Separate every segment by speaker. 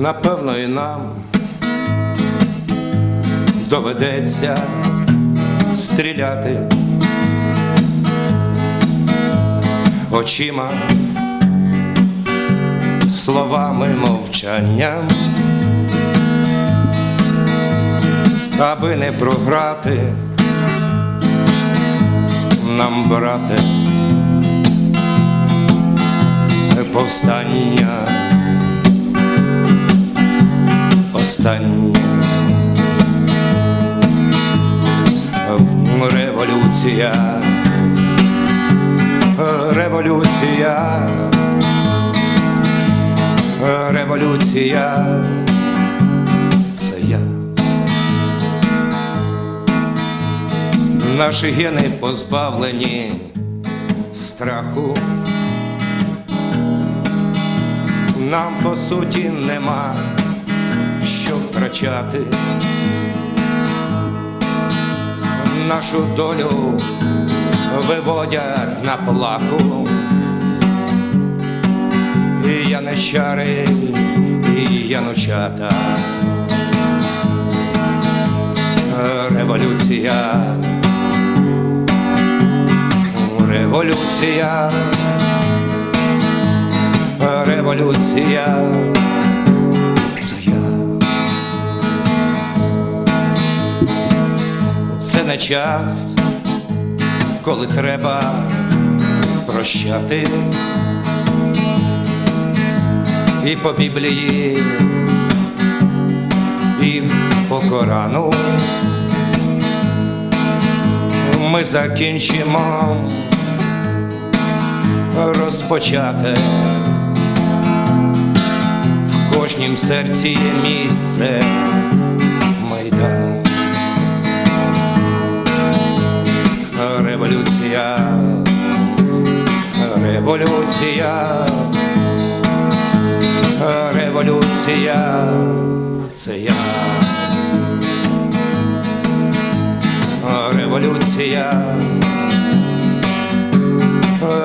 Speaker 1: напевно, і нам доведеться стріляти очима, словами мовчанням, аби не програти нам, брате, повстання останнє. Революція, революція, революція. Наші гени позбавлені страху. Нам по суті нема втрачати. Нашу долю виводять на плаху. І яничари, і янучата. Революція, революція, революція. Не час, коли треба прощати. І по Біблії, і по Корану ми закінчимо розпочати. В кожнім серці є місце Революція, революція, революція, це я. Революція,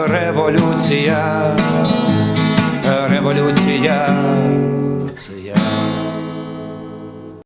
Speaker 1: революція, революція,